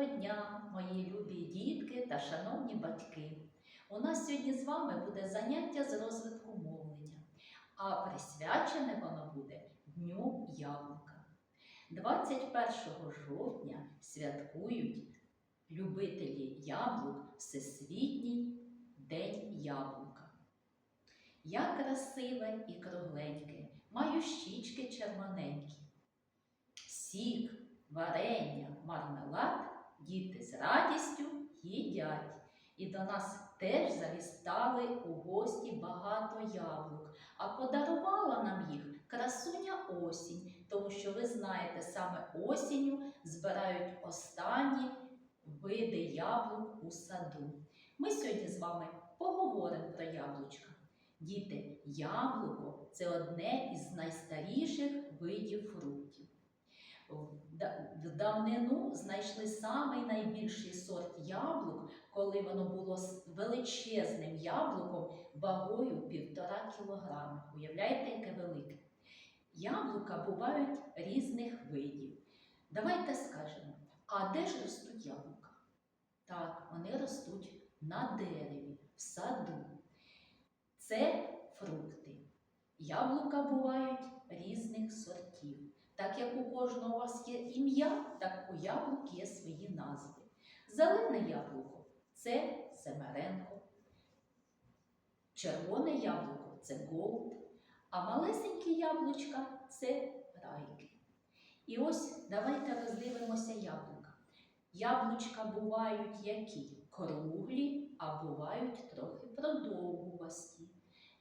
Доброго дня, мої любі дітки та шановні батьки. У нас сьогодні з вами буде заняття з розвитку мовлення, а присвячене воно буде Дню Яблука. 21 жовтня святкують любителі яблук Всесвітній День Яблука. Я красиве і кругленьке, маю щічки червоненькі. Сік, варення, мармелад діти з радістю їдять. І до нас теж завістали у гості багато яблук, а подарувала нам їх красуня осінь, тому що ви знаєте, саме осінню збирають останні види яблук у саду. Ми сьогодні з вами поговоримо про яблучка. Діти, яблуко це одне із найстаріших видів фруктів. В давнину знайшли самий найбільший сорт яблук, коли воно було величезним яблуком вагою півтора кілограми. Уявляєте, яке велике? Яблука бувають різних видів. Давайте скажемо, а де ж ростуть яблука? Так, вони ростуть на дереві, в саду. Це фрукти. Яблука бувають різних сортів. Так як у кожного у вас є ім'я, так у яблук є свої назви. Зелене яблуко це семеренко. Червоне яблуко це голд, а малесенькі яблучка це райки. І ось давайте роздивимося яблука. Яблучка бувають які? Круглі, а бувають трохи продовгувасті.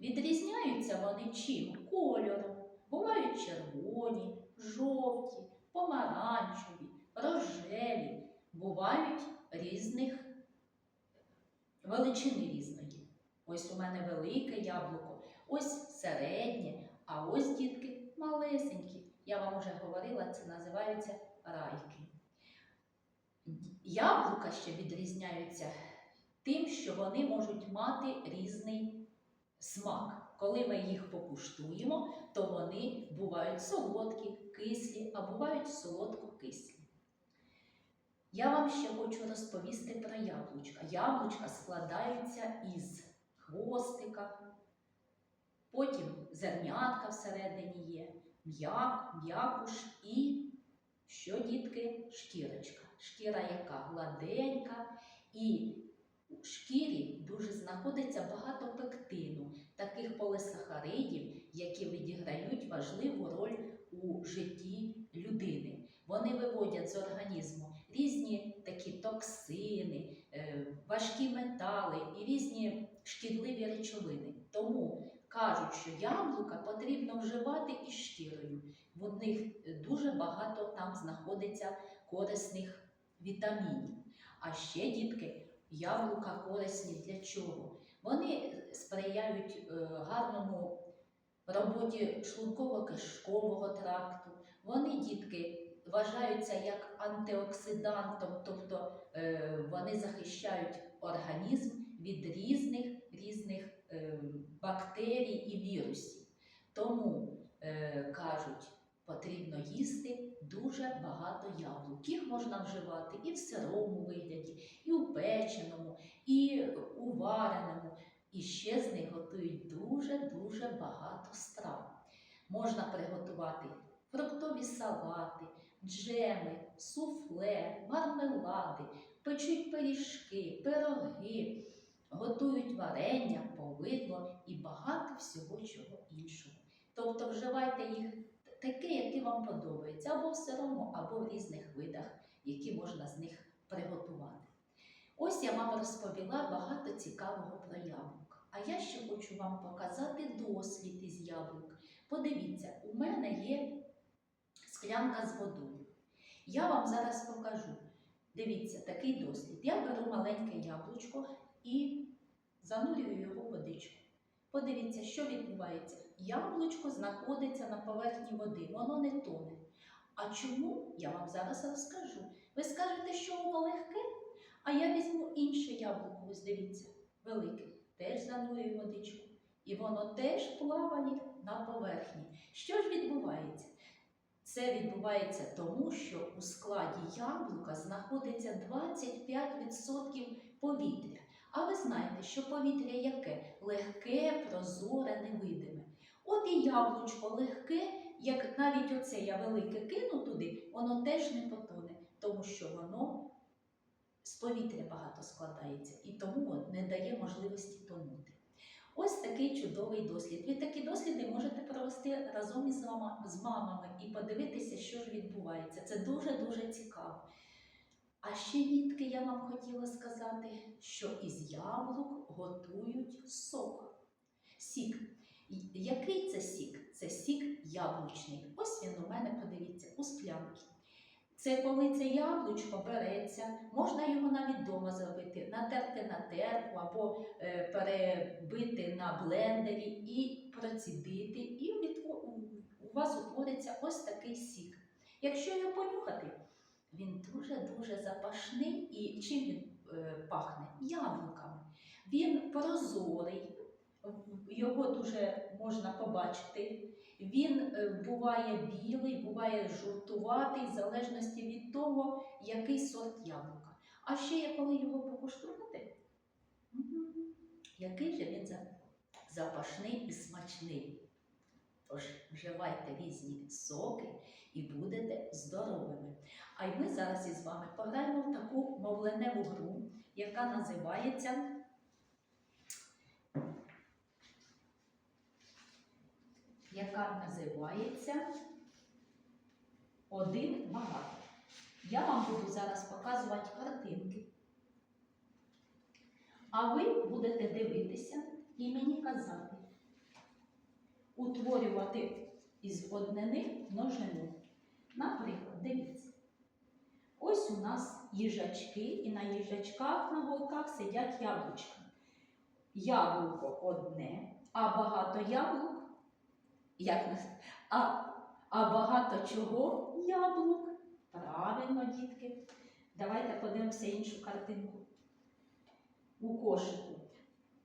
Відрізняються вони чим? Кольором. Бувають червоні, жовті, помаранчеві, рожеві, бувають різних величини різної. Ось у мене велике яблуко, ось середнє, а ось дітки малесенькі. Я вам вже говорила, це називаються райки. Яблука ще відрізняються тим, що вони можуть мати різний смак. Коли ми їх покуштуємо, то вони бувають солодкі, кислі, а бувають солодко-кислі. Я вам ще хочу розповісти про яблучка. Яблучка складаються із хвостика, потім зернятка всередині є, м'як, м'якуш і що, дітки, шкірочка. Шкіра, яка гладенька, і у шкірі дуже знаходиться багато пектину, таких полисахаридів, які відіграють важливу роль у житті людини. Вони виводять з організму різні такі токсини, е, важкі метали і різні шкідливі речовини. Тому кажуть, що яблука потрібно вживати із шкірою. В них дуже багато там знаходиться корисних вітамінів. А ще, дітки, яблука корисні для чого? Вони сприяють е, гарному роботі шлунково-кишкового тракту. Вони, дітки, вважаються як антиоксидантом, тобто е, вони захищають організм від різних різних е, бактерій і вірусів. Тому е, кажуть, потрібно їсти дуже багато яблук. Їх можна вживати і в сирому вигляді, і у печеному, і у вареному. І ще з них готують дуже-дуже багато страв. Можна приготувати фруктові салати, джеми, суфле, мармелади, печуть пиріжки, пироги, готують варення, повидло і багато всього чого іншого. Тобто вживайте їх таке, яке вам подобається, або в сирому, або в різних видах, які можна з них приготувати. Ось я вам розповіла багато цікавого про яблук. А я ще хочу вам показати дослід із яблук. Подивіться, у мене є склянка з водою. Я вам зараз покажу. Дивіться, такий дослід. Я беру маленьке яблучко і занурюю його водичку. Подивіться, що відбувається. Яблучко знаходиться на поверхні води, воно не тоне. А чому? Я вам зараз розкажу. Ви скажете, що воно легке, а я візьму інше яблуко, ось дивіться, велике, теж занурюю водичку. І воно теж плаває на поверхні. Що ж відбувається? Це відбувається тому, що у складі яблука знаходиться 25% повітря. А ви знаєте, що повітря яке? Легке, прозоре, невидиме. От і яблучко легке, як навіть оце я велике кину туди, воно теж не потоне, тому що воно з повітря багато складається і тому от не дає можливості тонути. Ось такий чудовий дослід. Ви такі досліди можете провести разом із з мамами і подивитися, що ж відбувається. Це дуже-дуже цікаво. А ще, дітки, я вам хотіла сказати, що із яблук готують сок. Сік. Який це сік? Це сік яблучний. Ось він у мене, подивіться, у склянці. Це коли це яблучко береться, можна його навіть вдома зробити, натерти на терку або е, перебити на блендері і процідити, і у- вас утвориться ось такий сік. Якщо його понюхати, він дуже-дуже запашний і чим він е, пахне? Яблуками. Він прозорий, його дуже можна побачити. Він е, буває білий, буває жовтуватий, в залежності від того, який сорт яблука. А ще я коли його покуштувати, який же він за- запашний і смачний. Тож вживайте різні соки і будете здоровими. А й ми зараз із вами пограємо в таку мовленеву гру, яка називається яка називається Один багато. Я вам буду зараз показувати картинки. А ви будете дивитися і мені казати, утворювати із однини множину. Наприклад, дивіться. Ось у нас їжачки, і на їжачках на голках сидять яблучка. Яблуко одне, а багато яблук як? А, а багато чого яблук? Правильно, дітки. Давайте подивимося іншу картинку. У кошику.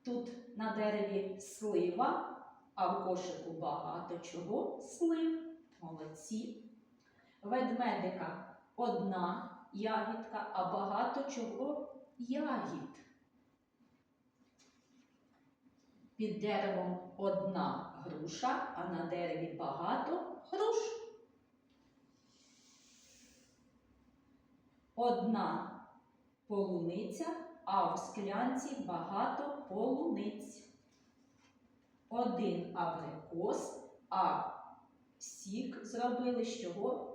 Тут на дереві слива, а в кошику багато чого слив. Молодці. Ведмедика одна ягідка, а багато чого ягід. Під деревом одна груша, а на дереві багато груш. Одна полуниця, а в склянці багато полуниць. Один абрикос, а сік зробили з чого?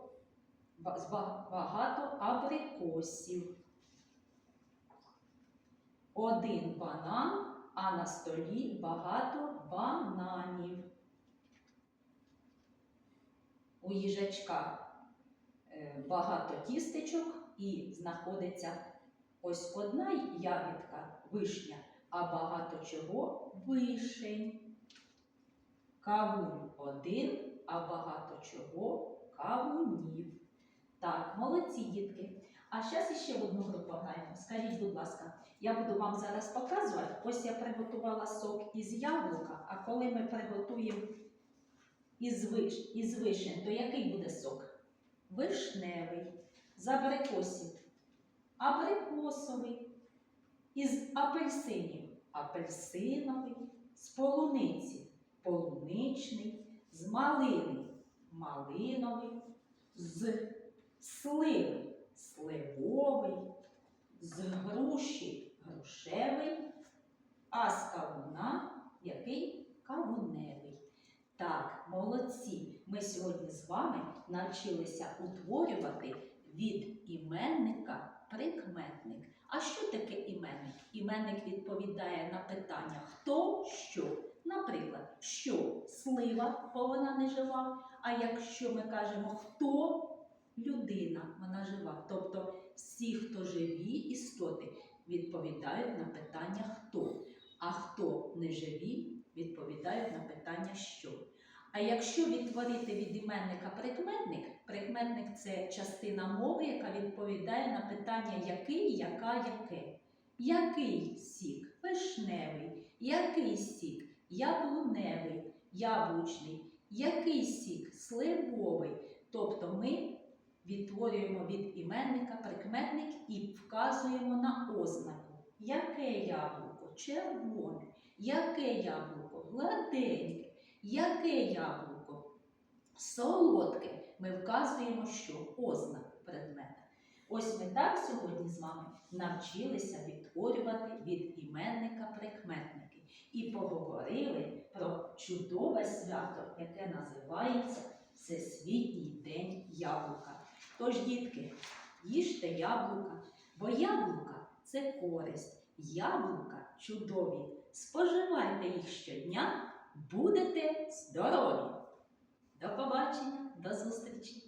Багато абрикосів. Один банан, а на столі багато бананів. У їжачка е, багато тістечок і знаходиться ось одна ягідка вишня, а багато чого вишень. Кавун один, а багато чого кавунів. Так, молодці дітки. А зараз іще в одну гру пограємо. Скажіть, будь ласка, я буду вам зараз показувати. Ось я приготувала сок із яблука, а коли ми приготуємо із, виш, із вишень, то який буде сок? Вишневий. З абрикосів. Абрикосовий. Із апельсинів. Апельсиновий. З полуниці. Полуничний. З малини. Малиновий. З сливи. Сливовий з груші грушевий, а з кавуна який кавуневий. Так, молодці. Ми сьогодні з вами навчилися утворювати від іменника прикметник. А що таке іменник? Іменник відповідає на питання хто що. Наприклад, що слива, бо вона не жива. А якщо ми кажемо хто людина, вона жива. Тобто всі, хто живі істоти, відповідають на питання хто. А хто не живі, відповідають на питання що. А якщо відтворити від іменника прикметник, прикметник це частина мови, яка відповідає на питання який, яка, яке. Який сік? Вишневий. Який сік? Яблуневий, яблучний. Який сік? Сливовий. Тобто ми відтворюємо від іменника прикметник і вказуємо на ознаку. Яке яблуко? Червоне. Яке яблуко? Гладеньке. Яке яблуко? Солодке. Ми вказуємо, що ознаку предмета. Ось ми так сьогодні з вами навчилися відтворювати від іменника прикметники і поговорили про чудове свято, яке називається Всесвітній день яблука. Тож, дітки, їжте яблука, бо яблука це користь, яблука чудові. Споживайте їх щодня, будете здорові! До побачення, до зустрічі!